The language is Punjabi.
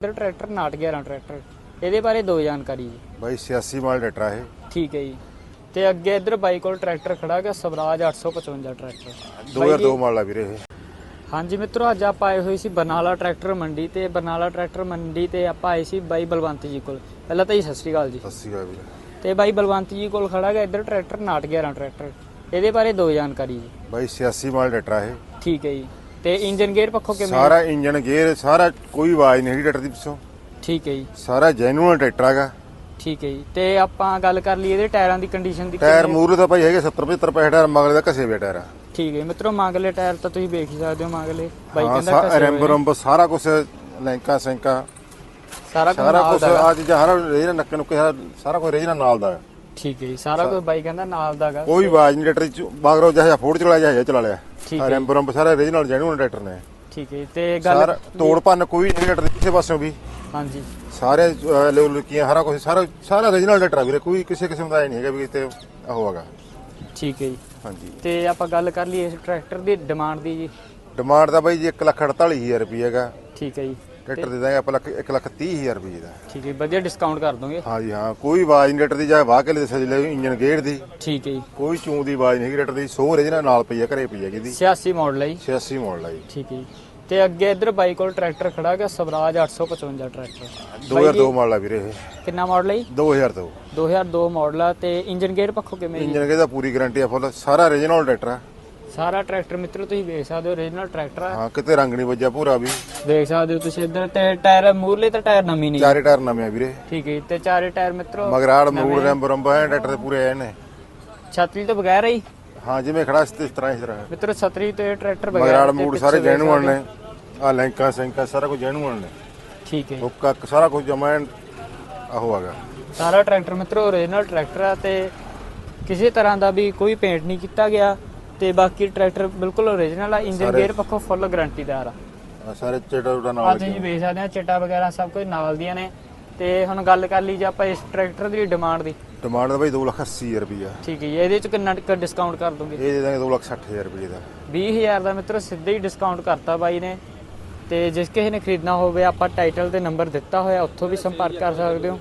ਇਧਰ ਟਰੈਕਟਰ 911 ਟਰੈਕਟਰ। ਇਹਦੇ ਬਾਰੇ ਦੋ ਜਾਣਕਾਰੀ ਜੀ। ਬਾਈ 86 ਮਾਲ ਟਰੈਕਟਰ ਆ ਇਹ। ਠੀਕ ਹੈ ਜੀ। ਤੇ ਅੱਗੇ ਇਧਰ ਬਾਈ ਕੋਲ ਟਰੈਕਟਰ ਖੜਾ ਹੈਗਾ ਸਵਰਾਜ 855 ਟਰੈਕਟਰ। 2002 ਮਾਲ ਆ ਵੀਰੇ ਇਹ। ਹਾਂਜੀ ਮਿੱਤਰੋ ਅੱਜ ਆਪਾਂ ਆਏ ਹੋਏ ਸੀ ਬਰਨਾਲਾ ਟਰੈਕਟਰ ਮੰਡੀ ਤੇ। ਬਰਨਾਲਾ ਟਰੈਕਟਰ ਮੰਡੀ ਤੇ ਆਪਾਂ ਆਏ ਸੀ ਬਾਈ ਬਲਵੰਤ ਜੀ ਕੋਲ। ਪਹਿਲਾਂ ਤਾਂ ਜੀ ਸਤਿ ਸ਼੍ਰੀ ਅਕਾਲ ਜੀ। 80 ਆ ਵੀਰੇ। ਤੇ ਬਾਈ ਬਲਵੰਤ ਜੀ ਕੋਲ ਖੜਾ ਹੈਗਾ ਇਧਰ ਟਰੈਕਟਰ 911 ਟਰੈਕਟਰ। ਇਹਦੇ ਬਾਰੇ ਦੋ ਜਾਣਕਾਰੀ ਜੀ। ਬਾਈ 86 ਮਾਲ ਟਰੈਕਟਰ ਆ ਇਹ। ਠੀਕ ਹੈ ਜੀ। ਤੇ ਇੰਜਨ ਗੇਅਰ ਪੱਖੋਂ ਕਿਵੇਂ? ਸਾਰਾ ਇੰਜਨ ਗੇਅਰ ਸਾਰਾ ਕੋਈ ਆਵਾਜ਼ ਨਹੀਂ ਹੈਗੀ ਟਰੈਕਟਰ ਦੀ ਪਿੱਛੋਂ। ਠੀਕ ਹੈ ਜੀ। ਸਾਰਾ ਜੈਨੂਅਲ ਟਰੈਕਟਰ ਹੈਗਾ। ਠੀਕ ਹੈ ਜੀ। ਤੇ ਆਪਾਂ ਗੱਲ ਕਰ ਲਈਏ ਇਹਦੇ ਟਾਇਰਾਂ ਦੀ ਕੰਡੀਸ਼ਨ ਦੀ ਟਾਇਰ ਮੂਰੇ ਤਾਂ ਭਾਈ ਹੈਗੇ 70 75 ਪੈਸੇ ਟਾਇਰ ਮਗਲੇ ਦਾ ਘਸੇ ਵੇ ਟਾਇਰ। ਆ ਠੀਕ ਹੈ ਮਿੱਤਰੋ ਮੰਗਲੇ ਟਾਇਰ ਤਾਂ ਤੁਸੀਂ ਵੇਖ ਹੀ ਸਕਦੇ ਹੋ ਮੰਗਲੇ ਬਾਈ ਹਾਂ ਕਹਿੰਦਾ ਸਾ ਘਸੇ ਹੋਏ ਰੈਂਬ ਨੇ। ਰੰਬ ਸਾਰਾ ਕੁਝ ਲੈਂਕਾ ਸੈਂਕਾ। ਸਾਰਾ ਕੁਝ ਸਾਰਾ ਨਾਲ ਕੁਝ ਦਾ। ਆ ਚੀਜ਼ਾਂ ਹਰ ਰੇਜਨ ਨੱਕੇ ਨੁੱਕੇ ਸਾਰਾ- ਸਾਰਾ ਕੁਝ ਰੇਜਨ ਨਾਲ ਦਾ ਹੈ। ਠੀਕ ਹੈ ਜੀ ਸਾਰਾ ਕੁਝ ਬਾਈ ਕਹਿੰਦਾ ਨਾਲ ਦਾਗਾ ਕੋਈ ਆਵਾਜ਼ ਨਹੀਂ ਟਰੈਕਟਰ ਦੀ ਬਾਗਰੋ ਜਿਹਾ ਫੋੜ ਚਲਾ ਜਿਹਾ ਚਲਾ ਲਿਆ। ਰੈਂਬ ਰੰਬ ਸਾਰਾ ਰੇਜਨਲ ਜੈਨੂਅਲ ਟਰੈਕਟਰ ਨੇ। ਠੀਕ ਹੈ ਤੇ ਗੱਲ ਸਾਰਾ ਤੋੜ ਭੰਨ ਕੋਈ ਨਹੀਂ ਟਰੈਕਟਰ ਕਿਸੇ ਪਾਸਿਓਂ ਵੀ। ਹਾਂਜੀ। ਸਾਰੇ ਲੁਕੀਆਂ ਸਾਰਾ ਕੁਝ ਸਾਰਾ ਸਾਰਾ ਓਰੀਜਨਲ ਟਰੈਕਟਰ ਆ ਵੀਰੇ ਕੋਈ ਕਿਸੇ ਕਿਸਮ ਦਾ ਨਹੀਂ ਹੈਗਾ ਵੀ ਕਿਤੇ ਉਹ ਹੈਗਾ। ਠੀਕ ਹੈ ਜੀ। ਹਾਂਜੀ। ਤੇ ਆਪਾਂ ਗੱਲ ਕਰ ਲਈਏ ਇਸ ਟਰੈਕਟਰ ਦੀ ਡਿਮਾਂਡ ਦੀ ਜੀ। ਡਿਮਾਂਡ ਦਾ ਬਾਈ ਜੀ 1,48,000 ਰੁਪਏ ਹੈਗਾ। ਠੀਕ ਹੈ ਜੀ। ਟਰੈਕਟਰ ਦੇ ਦਾਂਗੇ ਆਪਾਂ 1,30,000 ਰੁਪਏ ਦਾ। ਠੀਕ ਹੈ ਵਧੀਆ ਡਿਸਕਾਊਂਟ ਕਰ ਦੋਗੇ? ਹਾਂਜੀ ਹਾਂ ਕੋਈ ਆਵਾਜ਼ ਨਹੀਂ ਟਰੈਕਟਰ ਦੀ ਜਾਂ ਵਾਹ ਕੇ ਲੈ ਸਜ ਲੈ ਇੰਜਨ ਗੇਅਰ ਦੀ। ਠੀਕ ਹੈ ਜੀ। ਕੋਈ ਚੂੰ ਦੀ ਆਵਾਜ਼ ਨਹੀਂ ਟਰੈਕਟਰ ਦੀ ਸੋ ਓਰੀਜਨਲ ਨਾਲ ਪਈ ਹੈ ਘਰੇ ਪਈ ਹੈਗੀ ਦੀ। 86 ਮਾਡਲ ਹੈ ਜੀ। 86 ਮਾਡਲ ਹੈ ਜੀ। ਠੀਕ ਹੈ ਜੀ। ਤੇ ਅੱਗੇ ਇਧਰ ਬਾਈ ਕੋਲ ਟਰੈਕਟਰ ਖੜਾ ਹੈਗਾ ਸਵਰਾਜ 855 ਟਰੈਕਟਰ। 2002 ਮਾਡਲ ਆ ਵੀਰੇ ਇਹ। ਕਿੰਨਾ ਮਾਡਲ ਹੈ ਜੀ? 2002 2002 ਮਾਡਲ ਆ ਤੇ ਇੰਜਨ ਗੇਅਰ ਪੱਖੋਂ ਕਿਵੇਂ ਇੰਜਨ ਗੇਅਰ ਦਾ ਪੂਰੀ ਗਾਰੰਟੀ ਆ ਫੁੱਲ ਸਾਰਾ ਓਰੀਜਨਲ ਟਰੈਕਟਰ ਆ। ਸਾਰਾ ਟਰੈਕਟਰ ਮਿੱਤਰੋ ਤੁਸੀਂ ਵੇਖ ਸਕਦੇ ਹੋ ਓਰੀਜਨਲ ਟਰੈਕਟਰ ਆ। ਹਾਂ ਕਿਤੇ ਰੰਗ ਨਹੀਂ ਵੱਜਿਆ ਪੂਰਾ ਵੀ। ਦੇਖ ਸਕਦੇ ਹੋ ਤੁਸੀਂ ਇੱਧਰ ਤੇ ਟਾਇਰ ਮੂਰਲੇ ਤਾਂ ਟਾਇਰ ਨਵੀਂ ਨਹੀਂ। ਚਾਰੇ ਟਾਇਰ ਨਵੇਂ ਆ ਵੀਰੇ। ਠੀਕ ਹੈ ਜੀ, ਤੇ ਚਾਰੇ ਟਾਇਰ ਮਿੱਤਰੋ ਮਗਰਾੜ ਮਰੂੜ ਰੈਂਬ ਰੰਬ ਹੈ ਟਰੈਕਟਰ ਦੇ ਪੂਰੇ ਆਏ ਨੇ। ਛਤਰੀ ਤੋਂ ਬਗੈਰ ਹੀ ਹਾਂ ਜਿਵੇਂ ਖੜਾ ਸੀ ਇਸ ਤਰ੍ਹਾਂ ਇਸ ਤਰ੍ਹਾਂ। ਮਿੱਤਰੋ ਛਤਰੀ ਤੇ ਟਰੈਕਟਰ ਬਗੈਰ ਮਗਰਾੜ ਤੇ ਮੂੜ ਪਿੱਛੇ ਸਾਰੇ ਵੇਖ ਸਕਦੇ ਨੇ। ਆ ਲੈਂਕਾ ਸੈਂਕਾ ਸਾਰਾ ਕੁਝ ਜੈਨੂਅਲ ਨੇ। ਹੋ। ਠੀਕ ਹੈ। ਜੀ। ਹੁੱਕਾ ਸਾਰਾ ਕੁਝ ਜਮਾ ਐਨ ਆਹੋ ਹੈਗਾ ਸਾਰਾ ਟਰੈਕਟਰ ਮਿੱਤਰੋ ਓਰੀਜਨਲ ਟਰੈਕਟਰ ਆ ਤੇ ਕਿਸੇ ਤਰ੍ਹਾਂ ਦਾ ਵੀ ਕੋਈ ਪੇਂਟ ਨਹੀਂ ਕੀਤਾ ਗਿਆ। ਤੇ ਬਾਕੀ ਟਰੈਕਟਰ ਬਿਲਕੁਲ ਓਰੀਜਨਲ ਆ ਇੰਜਨ ਗੇਅਰ ਪੱਖੋਂ ਫੁੱਲ ਗਾਰੰਟੀਦਾਰ ਆ। ਆਹ ਸਾਰੇ ਚੇਟਾ ਆ ਨਾਲ ਤੁਸੀਂ ਵੇਖ ਸਕਦੇ ਆ ਚਿੱਟਾ ਵਗੈਰਾ ਸਭ ਕੁਝ ਨਾਲ ਦੀਆਂ ਨੇ। ਤੇ ਹੁਣ ਗੱਲ ਕਰ ਲਈ ਜੇ ਆਪਾਂ ਇਸ ਟਰੈਕਟਰ ਦੀ ਡਿਮਾਂਡ ਦੀ। ਡਿਮਾਂਡ ਦਾ ਬਾਈ 2,80,000 ਰੁਪਈਆ। ਠੀਕ ਹੈ ਜੀ ਇਹਦੇ ਚ ਕਿੰਨਾ ਡਿਸਕਾਊਂਟ ਕਰ ਦੋਗੇ? ਇਹ ਦੇ ਦਾਂਗੇ 2,60,000 ਰੁਪਏ ਦਾ। 20000 ਦਾ ਮਿੱਤਰੋ ਸਿੱਧਾ ਹੀ ਡਿਸਕਾਊਂਟ ਕਰਤਾ ਬਾਈ ਨੇ। ਤੇ ਜਿਸ ਕਿਸੇ ਨੇ ਖਰੀਦਣਾ ਹੋਵੇ ਆਪਾਂ ਟਾਈਟਲ ਤੇ ਨੰਬਰ ਦਿੱਤਾ ਹੋਇਆ ਉੱਥੋਂ ਵੀ ਸੰਪਰਕ ਕਰ ਸਕਦੇ ਹੋ।